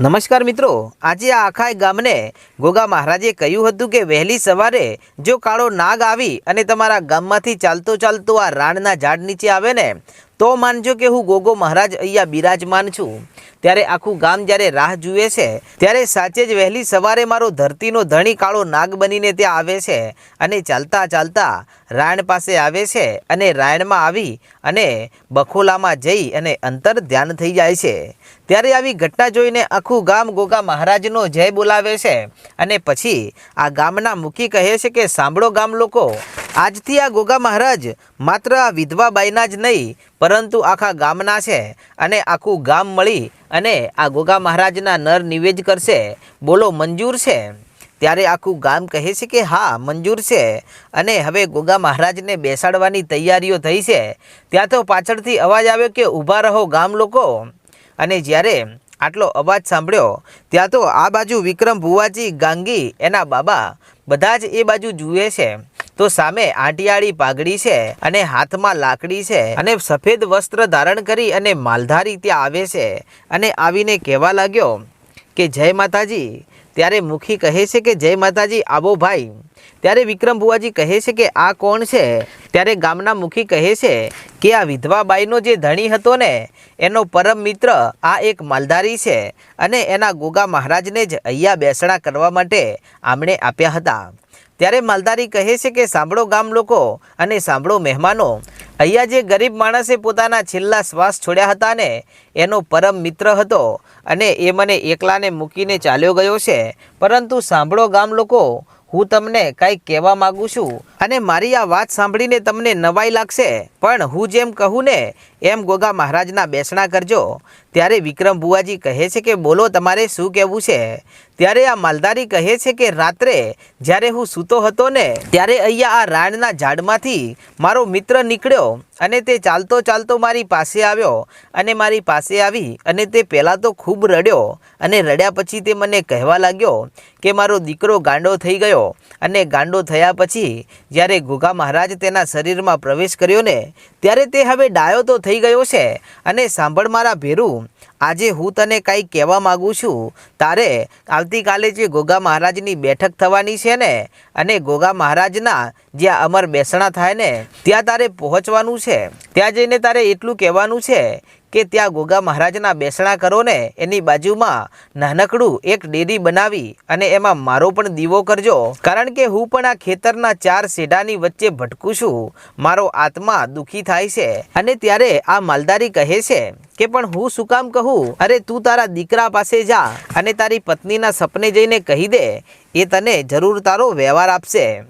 નમસ્કાર મિત્રો, આજે આ આખા ગામને ગોગા મહારાજે કહ્યું હતું કે વહેલી સવારે જો કાળો નાગ આવી અને તમારા ગામમાંથી ચાલતો ચાલતો આ રાણના ઝાડ નીચે આવે ને તો માનજો કે હું ગોગો મહારાજ અહીંયા બિરાજમાન છું. ત્યારે આખું ગામ જ્યારે રાહ જુએ છે, ત્યારે સાચે જ વહેલી સવારે મારો ધરતીનો ધણી કાળો નાગ બનીને ત્યાં આવે છે અને ચાલતા ચાલતા રાયણ પાસે આવે છે અને રાયણમાં આવી અને બખોલામાં જઈ અને અંતર ધ્યાન થઈ જાય છે. ત્યારે આવી ઘટના જોઈને આખું ગામ ગોગા મહારાજનો જય બોલાવે છે અને પછી આ ગામના મુખી કહે છે કે સાંભળો ગામ લોકો આજથી આ ગોગા મહારાજ માત્ર આ વિધવા બાઈના જ નહીં, પરંતુ આખા ગામના છે અને આખું ગામ મળી અને આ ગોગા મહારાજના નર નિવેદ કરશે. બોલો, મંજૂર છે? ત્યારે આખું ગામ કહે છે કે, હા, મંજૂર છે. અને હવે ગોગા મહારાજને બેસાડવાની તૈયારીઓ થઈ છે. ત્યાં તો પાછળથી અવાજ આવ્યો કે, ઊભા રહો ગામ લોકો. અને જ્યારે આટલો અવાજ સાંભળ્યો, ત્યાં તો આ બાજુ વિક્રમ ભુવાજી, ગાંગી, એના બાબા બધા જ એ બાજુ જુએ છે. તો સામે આંટિયાળી પાઘડી છે અને હાથમાં લાકડી છે અને સફેદ વસ્ત્ર ધારણ કરી અને માલધારી ત્યાં આવે છે. અને આવીને કહેવા લાગ્યો કે, જય માતાજી. ત્યારે મુખી કહે છે કે, જય માતાજી, આવો ભાઈ. ત્યારે વિક્રમ બુવાજી કહે છે કે, આ કોણ છે? ત્યારે ગામના મુખી કહે છે કે, આ વિધવા બાઈનો જે ધણી હતો ને, એનો પરમ મિત્ર, આ એક માલધારી છે અને એના ગોગા મહારાજને જ અહીંયા બેસણા કરવા માટે આમણે આપ્યા હતા. ત્યારે માલધારી કહે છે કે સાંભળો ગામ લોકો અને સાંભળો મહેમાનો. અહીંયા જે ગરીબ માણસે પોતાના છેલ્લા શ્વાસ છોડ્યા હતા ને, એનો પરમ મિત્ર હતો અને એ મને એકલાને મૂકીને ચાલ્યો ગયો છે. પરંતુ સાંભળો ગામ લોકો, હું તમને કાંઈક કહેવા માગું છું. અને મારી આ વાત સાંભળીને તમને નવાઈ લાગશે. પણ હું જેમ કહું ને, એમ ગોગા મહારાજના બેસણા કરજો. ત્યારે વિક્રમ બુવાજી કહે છે કે, બોલો તમારે શું કહેવું છે? ત્યારે આ માલધારી કહે છે કે, રાત્રે જ્યારે હું સૂતો હતો ને, ત્યારે અહીંયા આ રાણના ઝાડમાંથી મારો મિત્ર નીકળ્યો અને તે ચાલતો ચાલતો મારી પાસે આવ્યો અને મારી પાસે આવી અને તે પહેલાં તો ખૂબ રડ્યો અને રડ્યા પછી તે મને કહેવા લાગ્યો કે, મારો દીકરો ગાંડો થઈ ગયો અને ગાંડો થયા પછી જ્યારે ગોગા મહારાજ તેના શરીરમાં પ્રવેશ કર્યો ને, ત્યારે તે હવે ડાયો તો થઈ ગયો છે. અને સાંભળ મારા ભેરું, આજે હું તને કાંઈ કહેવા માગું છું. તારે આવતીકાલે જે ગોગા મહારાજની બેઠક થવાની છે ને, અને ગોગા મહારાજના જ્યાં અમર બેસણા થાય ને, ત્યાં તારે પહોંચવાનું છે. ત્યાં જઈને તારે એટલું કહેવાનું છે કે ત્યાં ગોગા મહારાજના બેસણા કરો ને, એની બાજુમાં નાનકડું એક ડેરી બનાવી અને એમાં મારો પણ દીવો કરજો. કારણ કે હું પણ આ ખેતરના ચાર શેઢાની વચ્ચે ભટકું છું. મારો આત્મા દુઃખી થાય છે. અને ત્યારે આ માલદારી કહે છે કે, પણ હું શું કામ કહું? અરે, તું તારા દીકરા પાસે જા અને તારી પત્નીના સપને જઈને કહી દે. એ તને જરૂર તારો વ્યવહાર આપશે.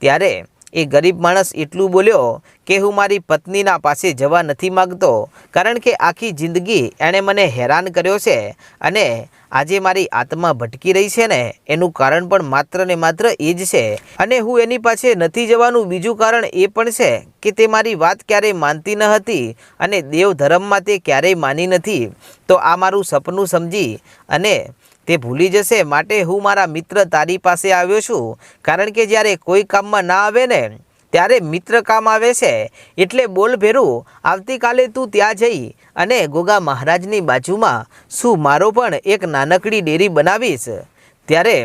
ત્યારે એ ગરીબ માણસ એટલું બોલ્યો કે હું મારી પત્નીના પાસે જવા નથી માગતો, કારણ કે આખી જિંદગી એણે મને હેરાન કર્યો છે અને આજે મારી આત્મા ભટકી રહી છે ને, એનું કારણ પણ માત્ર ને માત્ર એ જ છે. અને હું એની પાસે નથી જવાનું, બીજું કારણ એ પણ છે કે તે મારી વાત ક્યારેય માનતી ન હતી અને દેવ ધર્મમાં તે ક્યારેય માની નથી. તો આ મારું સપનું સમજી અને તે ભૂલી જશે. માટે હું મારા મિત્ર તારી પાસે આવ્યો છું, કારણ કે જ્યારે કોઈ કામમાં ના આવે ને ત્યારે મિત્ર કામ આવે છે. એટલે બોલ ભેરું, આવતીકાલે તું ત્યાં જઈ અને ગોગા મહારાજની બાજુમાં શું મારો પણ એક નાનકડી ડેરી બનાવીશ. ત્યારે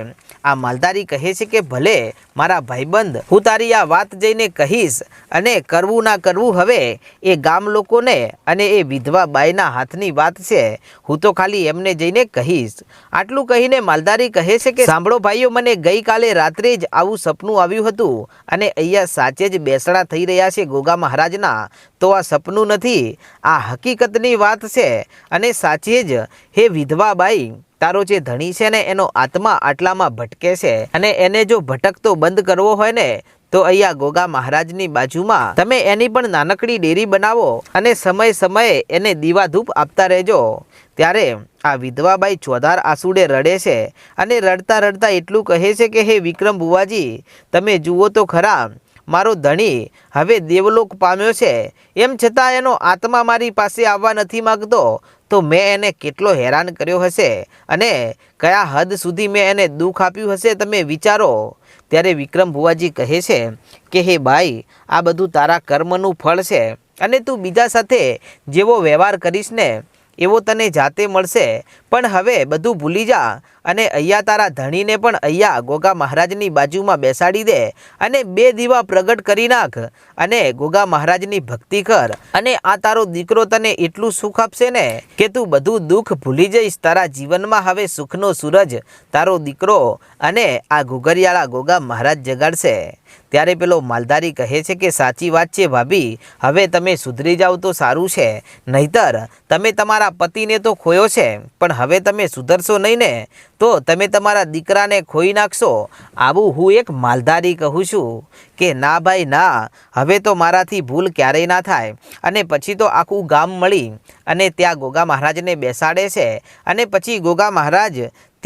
આ માલધારી કહે છે કે ભલે મારા ભાઈબંધ, હું તારી આ વાત જઈને કહીશ અને કરવું ના કરવું હવે, એ ગામ લોકોને અને એ વિધવા બાઈના હાથની વાત છે, હું તો ખાલી એમને જઈને કહીશ. આટલું કહીને માલધારી કહે છે કે, સાંભળો ભાઈઓ, મને ગઈકાલે રાત્રે જ આવું સપનું આવ્યું હતું અને અહીંયા સાચે જ બેસણા થઈ રહ્યા છે ગોગા મહારાજના. તો આ સપનું નથી, આ હકીકતની વાત છે અને સાચે જ, હે વિધવા બાઈ તારો જે ધણી છે ને, એનો આત્મા આટલામાં ભટકે છે અને એને જો ભટકતો બંધ કરવો હોય ને, તો અહીંયા ગોગા મહારાજની બાજુમાં તમે એની પણ નાનકડી ડેરી બનાવો અને સમય સમયે એને દીવાધૂપ આપતા રહેજો. ત્યારે આ વિધવાબાઈ ચોધાર આસુડે રડે છે અને રડતા રડતા એટલું કહે છે કે, હે વિક્રમ બુવાજી, તમે જુઓ તો ખરા, મારો ધણી હવે દેવલોક પામ્યો છે. એમ છતાં એનો આત્મા મારી પાસે આવવા નથી માગતો. તો મેં એને કેટલો હેરાન કર્યો હશે? અને કયા હદ સુધી મેં એને દુઃખ આપ્યું હશે તમે વિચારો? ત્યારે વિક્રમ ભુવાજી કહે છે કે, હે ભાઈ, આ બધું તારા કર્મનું ફળ છે અને તું બીજા સાથે જેવો વ્યવહાર કરીશ ને એવો તને જાતે મળશે. પણ હવે બધું ભૂલી જા અને અહીંયા તારા ધણીને પણ અહીંયા ગોગા મહારાજની બાજુમાં બેસાડી દે અને બે દીવા પ્રગટ કરી નાખ અને ગોગા મહારાજની ભક્તિ કર અને આ તારો દીકરો તને એટલું સુખ આપશે ને કે તું બધું દુઃખ ભૂલી જઈશ. તારા જીવનમાં હવે સુખનો સૂરજ તારો દીકરો અને આ ઘુઘરિયાળા ગોગા મહારાજ જગાડશે. ત્યારે પેલો માલધારી કહે છે કે, સાચી વાત છે ભાભી, હવે તમે સુધરી જાઓ તો સારું છે. નહીતર, તમે તમારા પતિને તો ખોયો છે, પણ હવે તમે સુધરશો નહીં ને. તો તમે તમારા દીકરાને ખોઈ નાખશો. આવું હું એક માલધારી કહું છું કે, ના ભાઈ, ના, હવે તો મારાથી ભૂલ ક્યારેય ના થાય. અને પછી તો આખું ગામ મળી. અને ત્યાં ગોગા મહારાજને બેસાડે છે. અને પછી ગોગા મહારાજ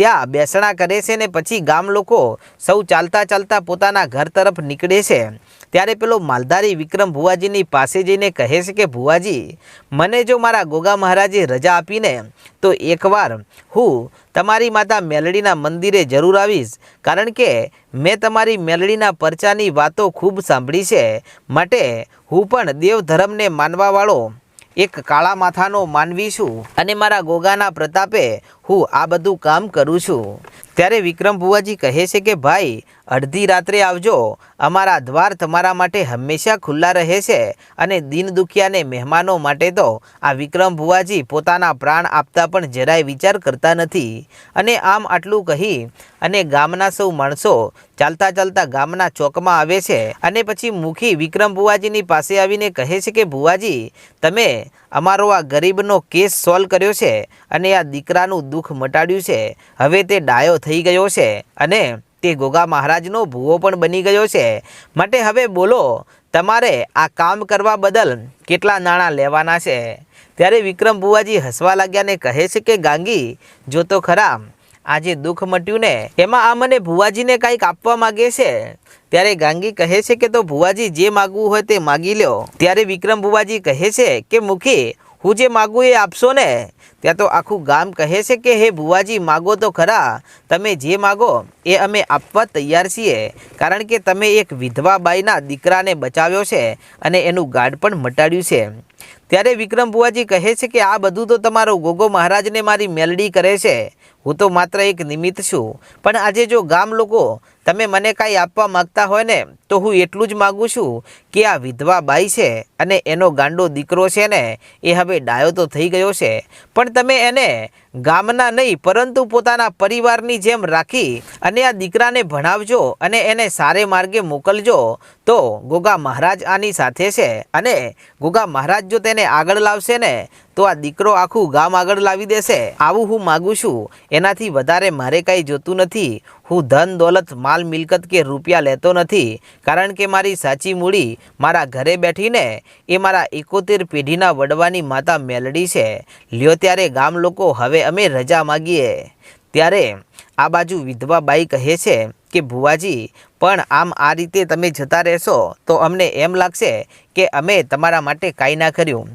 ત્યાં બેસણા કરે છે ને પછી ગામ લોકો સૌ ચાલતા ચાલતા પોતાના ઘર તરફ નીકળે છે. ત્યારે પેલો માલધારી વિક્રમ ભુવાજીની પાસે જઈને કહે છે કે, ભુવાજી, મને જો મારા ગોગા મહારાજે રજા આપીને તો એકવાર હું તમારી માતા મેલડીના મંદિરે જરૂર આવીશ. કારણ કે મેં તમારી મેલડીના પરચાની વાતો ખૂબ સાંભળી છે. માટે હું પણ દેવ ધર્મને માનવાવાળો એક કાળા માથાનો માનવી છું. અને મારા ગોગાના પ્રતાપે હું આ બધું કામ કરું છું. ત્યારે વિક્રમ ભુવાજી કહે છે કે, ભાઈ, અડધી રાત્રે આવજો. અમારા દ્વાર તમારા માટે હંમેશા ખુલ્લા રહે છે અને દિન દુખિયાને મહેમાનો માટે તો આ વિક્રમ ભુવાજી પોતાના પ્રાણ આપતા પણ જરાય વિચાર કરતા નથી. અને આમ આટલું કહી અને ગામના સૌ માણસો ચાલતા ચાલતા ગામના ચોકમાં આવે છે અને પછી મુખી વિક્રમ ભુવાજીની પાસે આવીને કહે છે કે, ભુવાજી, તમે અમારો આ ગરીબનો કેસ સોલ્વ કર્યો છે અને આ દીકરાનું દુઃખ મટાડ્યું છે. હવે તે ડાયો થઈ ગયો છે અને તે ગોગા મહારાજનો ભૂવો પણ બની ગયો છે. માટે હવે બોલો, તમારે આ કામ કરવા બદલ કેટલા નાણાં લેવાના છે? ત્યારે વિક્રમ બુવાજી હસવા લાગ્યા ને કહે છે કે, ગાંગી, જો તો ખરા, આજે દુઃખ મટ્યું ને, એમાં આ મને ભુવાજીને કાંઈક આપવા માગે છે. ત્યારે ગાંગી કહે છે કે, તો ભુવાજી જે માગવું હોય તે માગી લ્યો. ત્યારે વિક્રમ ભુવાજી કહે છે કે, મુખી હું જે માગું એ આપશો ને? ત્યાં તો આખું ગામ કહે છે કે, હે ભુવાજી, માગો તો ખરા. તમે જે માગો એ અમે આપવા તૈયાર છીએ. કારણ કે તમે એક વિધવા બાઈના દીકરાને બચાવ્યો છે અને એનું ગાઢ પણ મટાડ્યું છે. ત્યારે વિક્રમ ભુવાજી કહે છે કે, આ બધું તો તમારો ગોગો મહારાજને મારી મેલડી કરે છે. હું તો માત્ર એક નિમિત્ત છું. પણ આજે જો ગામ લોકો તમે મને કાંઈ આપવા માગતા હોય ને, તો હું એટલું જ માગું છું કે આ વિધવા બાઈ છે અને એનો ગાંડો દીકરો છે ને, એ હવે ડાયો તો થઈ ગયો છે. પણ તમે એને ગામના નહીં, પરંતુ પોતાના પરિવારની જેમ રાખી અને આ દીકરાને ભણાવજો અને એને સારે માર્ગે મોકલજો, તો ગોગા મહારાજ આની સાથે છે અને ગોગા મહારાજ જો તેને આગળ લાવશે ને તો આ દીકરો આખું ગામ આગળ લાવી દેશે. આવું હું માગું છું. એનાથી વધારે મારે કાંઈ જોતું નથી. હું ધન, દોલત, માલ, મિલકત કે રૂપિયા લેતો નથી. કારણ કે મારી સાચી મૂડી મારા ઘરે બેઠીને એ મારા એકોતેર પેઢીના વડવાની માતા મેલડી છે. લ્યો ત્યારે ગામ લોકો, હવે અમે રજા માગીએ. ત્યારે આ બાજુ વિધવા બાઈ કહે છે કે, ભુવાજી, પણ આમ આ રીતે તમે જતા રહેશો તો અમને એમ લાગશે કે અમે તમારા માટે કાંઈ ના કર્યું.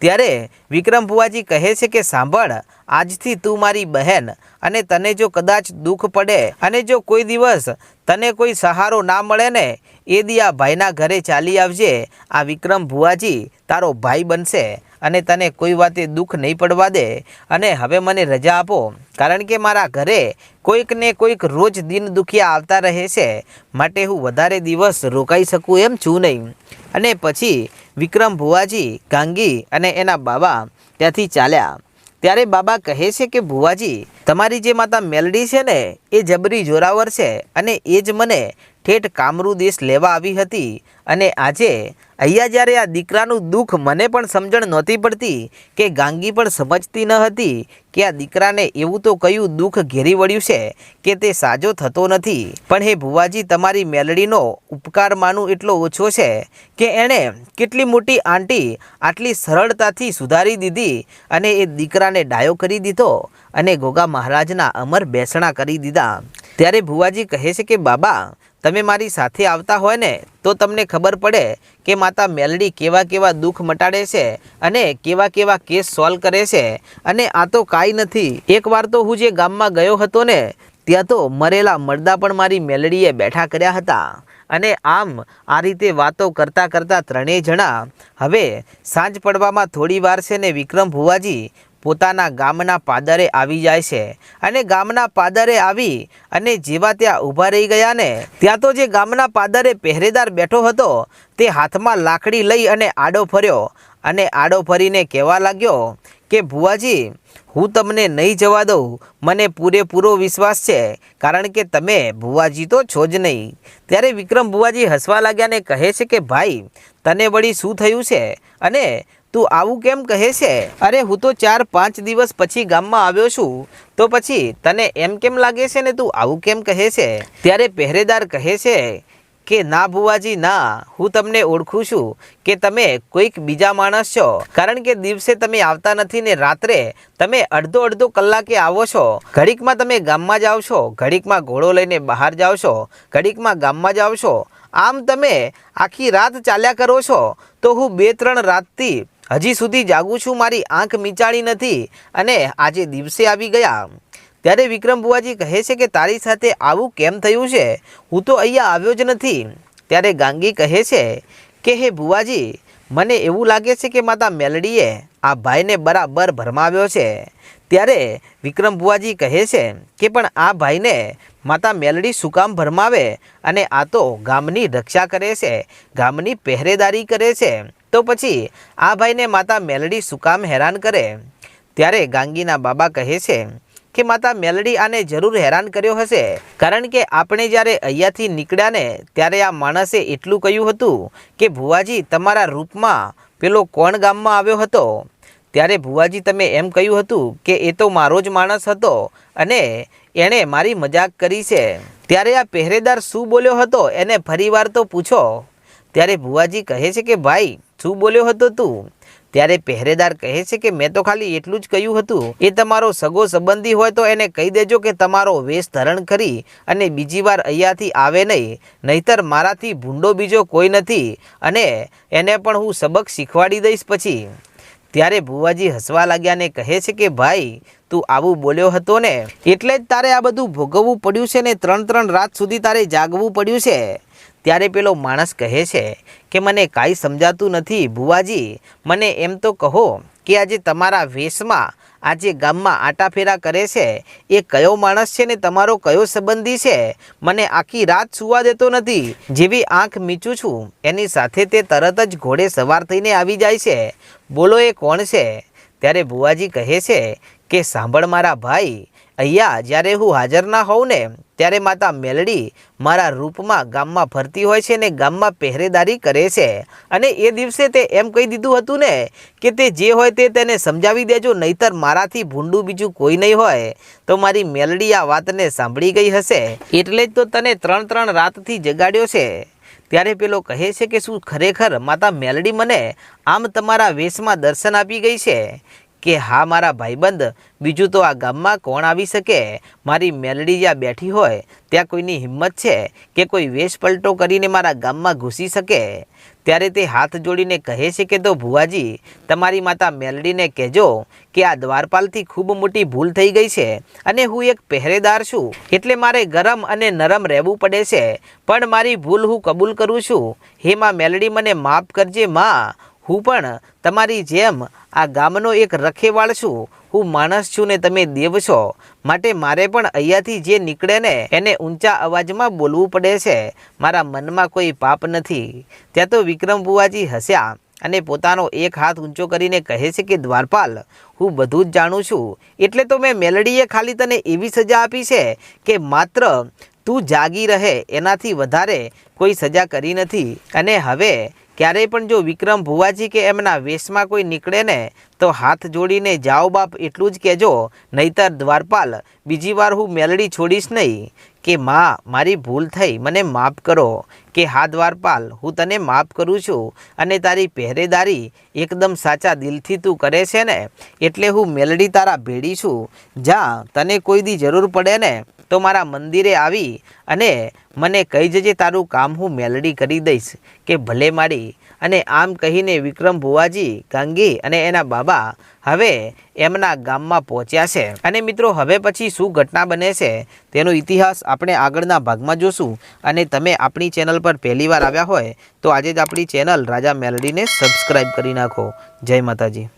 ત્યારે વિક્રમ ભુવાજી કહે છે કે, સાંભળ, આજથી તું મારી બહેન અને તને જો કદાચ દુઃખ પડે અને જો કોઈ દિવસ તને કોઈ સહારો ના મળે ને, એ દી આ ભાઈના ઘરે ચાલી આવજે. આ વિક્રમ ભુવાજી તારો ભાઈ બનશે અને તને કોઈ વાતે દુઃખ નહીં પડવા દે અને હવે મને રજા આપો, કારણ કે મારા ઘરે કોઈક ને કોઈક રોજ દિન દુખિયા આવતા રહે છે. માટે હું વધારે દિવસ રોકાઈ શકું એમ છું નહીં. અને પછી વિક્રમ ભુવાજી ગાંગી અને એના બાબા ત્યાંથી ચાલ્યા. ત્યારે બાબા કહે છે કે, ભુવાજી, તમારી જે માતા મેલડી છે ને, એ જબરી જોરાવર છે અને એ જ મને ઠેઠ કામરૂ દેશ લેવા આવી હતી અને આજે અહીંયા જ્યારે આ દીકરાનું દુઃખ મને પણ સમજણ નહોતી પડતી કે ગાંગી પણ સમજતી ન હતી કે આ દીકરાને એવું તો કયું દુઃખ ઘેરી વળ્યું છે કે તે સાજો થતો નથી. પણ હે ભુવાજી, તમારી મેલડીનો ઉપકાર માનું એટલો ઓછો છે કે એણે કેટલી મોટી આંટી આટલી સરળતાથી સુધારી દીધી અને એ દીકરાને ડાયો કરી દીધો અને ગોગા મહારાજના અમર બેસણા કરી દીધા. ત્યારે ભુવાજી કહે છે કે, બાબા તમે મારી સાથે આવતા હોય ને, તો તમને ખબર પડે કે માતા મેલડી કેવા કેવા દુઃખ મટાડે છે અને કેવા કેવા કેસ સોલ્વ કરે છે. અને આ તો કાંઈ નથી. એકવાર તો હું જે ગામમાં ગયો હતો ને, ત્યાં તો મરેલા મરદા પણ મારી મેલડીએ બેઠા કર્યા હતા. અને આમ, આ રીતે વાતો કરતાં કરતાં ત્રણેય જણા, હવે સાંજ પડવામાં થોડી વાર છે ને વિક્રમ ભુવાજી પોતાના ગામના પાદરે આવી જાય છે. અને ગામના પાદરે આવી અને જેવા ત્યાં ઊભા રહી ગયા ને, ત્યાં તો જે ગામના પાદરે પહેરેદાર બેઠો હતો, તે હાથમાં લાકડી લઈ અને આડો ફર્યો. અને આડો ફરીને કહેવા લાગ્યો કે, ભુવાજી, હું તમને નહીં જવા દઉં. મને પૂરેપૂરો વિશ્વાસ છે, કારણ કે તમે ભુવાજી તો છો જ નહીં. ત્યારે વિક્રમ ભુવાજી હસવા લાગ્યાને કહે છે કે, ભાઈ, તને વળી શું થયું છે? અને તું આવું કેમ કહે છે? અરે, હું તો ચાર પાંચ દિવસ પછી ગામમાં આવ્યો છું. તો પછી તને એમ કેમ લાગે છે ને તું આવું કેમ કહે છે? ત્યારે પહેરેદાર કહે છે કે, ના ભુવાજી, ના. હું તમને ઓળખું છું કે તમે કોઈક બીજા માણસ છો. કારણ કે દિવસે તમે આવતા નથી ને રાત્રે તમે અડધો અડધો કલાકે આવો છો. ઘડીકમાં તમે ગામમાં જાઓ છો. ઘડીકમાં ઘોડો લઈને બહાર જાઓ છો. ઘડીકમાં ગામમાં જાઓ છો. આમ તમે આખી રાત ચાલ્યા કરો છો. તો હું બે ત્રણ રાતથી હજી સુધી જાગું છું, મારી આંખ મીચાળી નથી અને આજે દિવસે આવી ગયા. ત્યારે વિક્રમ બુવાજી કહે છે કે તારી સાથે આવું કેમ થયું છે? હું તો અહીંયા આવ્યો જ નથી. ત્યારે ગાંગી કહે છે કે, હે બુવાજી મને એવું લાગે છે કે માતા મેલડીએ આ ભાઈને બરાબર ભરમાવ્યો છે. ત્યારે વિક્રમ બુવાજી કહે છે કે, પણ આ ભાઈને માતા મેલડી શું કામ ભરમાવે? અને આ તો ગામની રક્ષા કરે છે, ગામની પહેરેદારી કરે છે. તો પછી આ ભાઈને માતા મેલડી શું કામ હેરાન કરે? ત્યારે ગાંગીના બાબા કહે છે કે માતા મેલડી આને જરૂર હેરાન કર્યો હશે. કારણ કે આપણે જ્યારે અહીંયાથી નીકળ્યા ને ત્યારે આ માણસે એટલું કહ્યું હતું કે, ભુવાજી, તમારા રૂપમાં પેલો કોણ ગામમાં આવ્યો હતો? ત્યારે ભુવાજી, તમે એમ કહ્યું હતું કે, એ તો મારો જ માણસ હતો અને એણે મારી મજાક કરી છે. ત્યારે આ પહેરેદાર શું બોલ્યો હતો? એને ફરીવાર તો પૂછો. ત્યારે ભુવાજી કહે છે કે, ભાઈ શું બોલ્યો હતો તું? ત્યારે પહેરેદાર કહે છે કે મેં તો ખાલી એટલું જ કહ્યું હતું. એ તમારો સગો સંબંધી હોય તો એને કહી દેજો કે તમારો વેશ ધરણ કરી અને બીજી વાર અહીંયાથી આવે નહીં. નહીતર મારાથી ભૂંડો બીજો કોઈ નથી અને એને પણ હું સબક શીખવાડી દઈશ પછી. ત્યારે ભુવાજી હસવા લાગ્યા ને કહે છે કે, ભાઈ, તું આવું બોલ્યો હતો ને? એટલે જ તારે આ બધું ભોગવવું પડ્યું છે ને? ત્રણ ત્રણ રાત સુધી તારે જાગવું પડ્યું છે. ત્યારે પેલો માણસ કહે છે કે મને કાંઈ સમજાતું નથી ભુવાજી, મને એમ તો કહો કે આજે તમારા વેશમાં, આજે ગામમાં આટાફેરા કરે છે. એ કયો માણસ છે ને તમારો કયો સંબંધી છે? મને આખી રાત સુવા દેતો નથી. જેવી આંખ મીચું છું, એની સાથે તે તરત જ ઘોડે સવાર થઈને આવી જાય છે. બોલો, એ કોણ છે? ત્યારે ભુવાજી કહે છે કે સાંભળ મારા ભાઈ અહીંયા જ્યારે હું હાજર ના હોઉં ને, ત્યારે માતા મેલડી મારા રૂપમાં ગામમાં ફરતી હોય છે ને ગામમાં પહેરેદારી કરે છે. અને એ દિવસે તે એમ કહી દીધું હતું ને કે તે જે હોય તે તેને સમજાવી દેજો, નહીતર મારાથી ભૂંડું બીજું કોઈ નહીં હોય. તો મારી મેલડી આ વાતને સાંભળી ગઈ હશે. એટલે જ તો તને ત્રણ ત્રણ રાતથી જગાડ્યો છે. ત્યારે પેલો કહે છે કે શું ખરેખર માતા મેલડી મને આમ તમારા વેશમાં દર્શન આપી ગઈ છે? કે હા, મારા ભાઈબંધ, બીજું તો આ ગામમાં કોણ આવી શકે? મારી મેલડી જ્યાં બેઠી હોય, ત્યાં કોઈની હિંમત છે કે કોઈ વેશ પલટો કરીને મારા ગામમાં ઘૂસી શકે? ત્યારે તે હાથ જોડીને કહે છે કે, તો ભુવાજી, તમારી માતા મેલડીને કહેજો કે આ દ્વારપાલથી ખૂબ મોટી ભૂલ થઈ ગઈ છે અને હું એક પહેરેદાર છું. એટલે મારે ગરમ અને નરમ રહેવું પડે છે. પણ મારી ભૂલ હું કબૂલ કરું છું. હે મેલડી, મને માફ કરજે, માં. હું પણ તમારી જેમ આ ગામનો એક રખેવાળ છું. હું માણસ છું ને તમે દેવ છો. માટે મારે પણ અહીંયાથી જે નીકળે ને એને ઊંચા અવાજમાં બોલવું પડે છે. મારા મનમાં કોઈ પાપ નથી. ત્યાં તો વિક્રમ બુવાજી હસ્યા અને પોતાનો એક હાથ ઊંચો કરીને કહે છે કે, દ્વારપાલ, હું બધું જ જાણું છું. એટલે તો મેં મેલડીએ ખાલી તને એવી સજા આપી છે કે માત્ર તું જાગી રહે. એનાથી વધારે કોઈ સજા કરી નથી. અને હવે ક્યારેય પણ જો વિક્રમ ભુવાજી કે એમના વેશમાં કોઈ નીકળે ને, તો હાથ જોડીને જાઓ બાપ એટલું જ કહેજો, નહીતર દ્વારપાલ, બીજી વાર હું મેલડી છોડીશ નહીં, કે માં, મારી ભૂલ થઈ, મને માફ કરો, કે હા દ્વારપાલ, હું તને માફ કરું છું, અને તારી પહેરેદારી એકદમ સાચા દિલથી તું કરે છે ને, એટલે હું મેલડી તારા ભેડી છું. જા, તને કોઈ દી જરૂર પડે ને તો મારા મંદિરે આવી અને મને કહી જજે તારું કામ હું મેલડી કરી દઈશ, કે ભલે મારી. અને આમ કહીને વિક્રમ ભુવાજી, ગાંગી અને એના બાબા હવે એમના ગામમાં પહોંચ્યા છે. અને મિત્રો, હવે પછી શું ઘટના બને છે, તેનો ઇતિહાસ આપણે આગળના ભાગમાં જોશું. અને તમે આપણી ચેનલ પર પહેલીવાર આવ્યા હોય, તો આજે જ આપણી ચેનલ રાજા મેલડીને સબસ્ક્રાઈબ કરી નાખો. જય માતાજી.